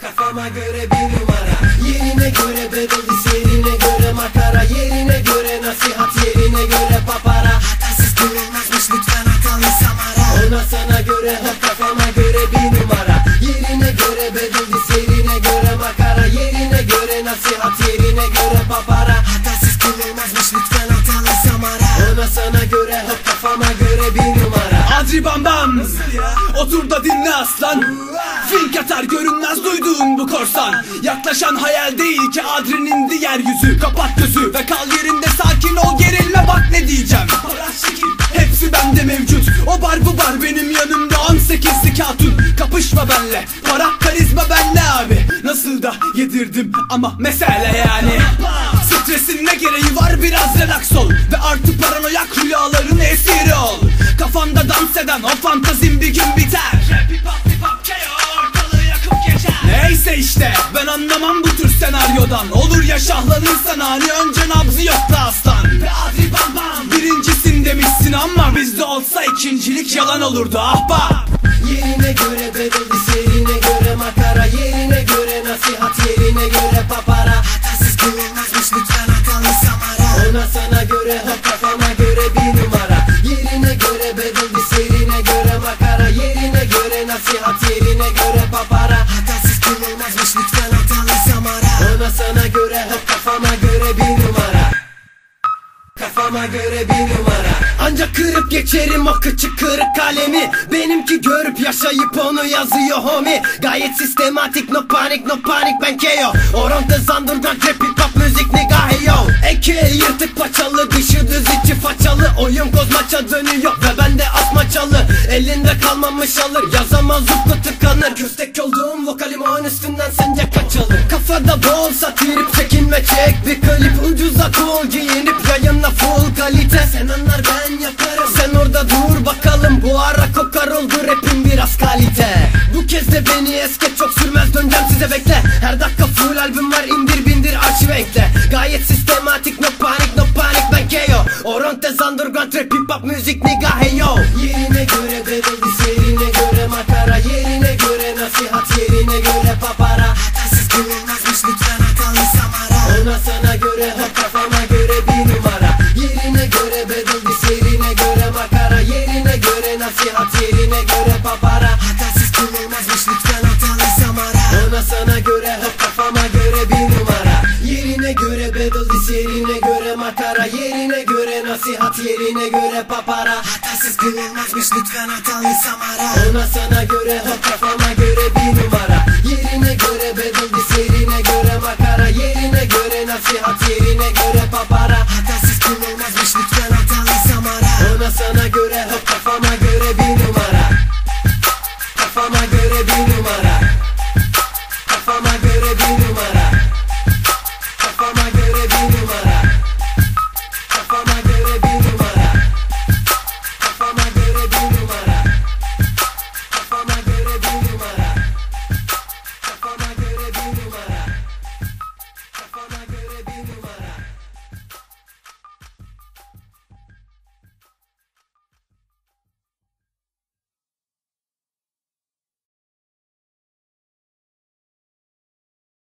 Kafama göre bir numara. Yerine göre bedeli yerine göre makara. Yerine göre nasihat yerine göre papara. Hatasız kılınmazmış lütfen hatalı samara. Ona sana göre hop kafama göre bir numara. Yerine göre bedeli yerine göre makara. Yerine göre nasihat yerine göre papara. Hatasız kılınmazmış lütfen hatalı samara. Ona sana göre hop kafama göre bir numara. Adri Bam Bam Otur da dinle aslan. Fink atar görünmez duyduğun bu korsan. Yaklaşan hayal değil ki Adri'nin diğer yüzü. Kapat gözü ve kal yerinde sakin ol. Gerilme bak ne diyeceğim. Hepsi bende mevcut. O bar bu bar benim yanımda. 18'lik hatun Kapışma benle. Para karizma benle abi. Nasıl da yedirdim ama mesele yani. Stresin ne gereği var? Biraz relax ol. Ve artı paranoyak rüyaların esiri ol. Kafanda dans eden o fantazin bir gün biter ben anlamam bu tür senaryodan. Olur ya şahlanırsan hani önce nabzı yokla aslan. Adri bam bam. Birincisin demişsin ama bizde olsa ikincilik yalan olurdu ahbap Yerine göre bedeli serine göre makara. Yerine göre nasihat yerine göre papara. Hatasız kılınmazmış sana göre hop kafama göre bir numara. Kafama göre bir numara. Ancak kırıp geçerim o küçük kırık kalemi. Benimki görüp yaşayıp onu yazıyor homie. Gayet sistematik no panik no panik ben KO Oronte zandırdan rap hip hop müzik nigga yo. Eke yırtık paçalı dışı düz içi façalı. Oyun kozmaça dönüyor ve bende asma çalı Elinde kalmamış alır yazamaz uklu tıkanır. Köstek olduğum vokalim onun üstünden sence kaç Kafada bol satirip çekinme çek bir klip. Ucuza cool giyinip yayınla full kalite. Sen anlar ben yaparım. Sen orada dur bakalım. Bu ara kokar oldu rapim biraz kalite. Bu kez de beni es geç çok sürmez döneceğim size bekle. Her dakika full albüm var indir bindir aç ve ekle. Gayet sistematik no panik no panik ben KO Orontes underground rap hip hop müzik nigga hey yo. Yerine göre bedeli serine göre makara. Yerine göre nasihat yerine göre papara yerine göre makara Yerine göre nasihat yerine göre papara. Hatasız kılınmazmış lütfen hatalı samara. Ona sana göre hop kafama göre bir numara. Yerine göre bedeli yerine göre makara. Yerine göre nasihat yerine göre papara. Hatasız kılınmazmış lütfen hatalı samara. Ona sana göre hop kafama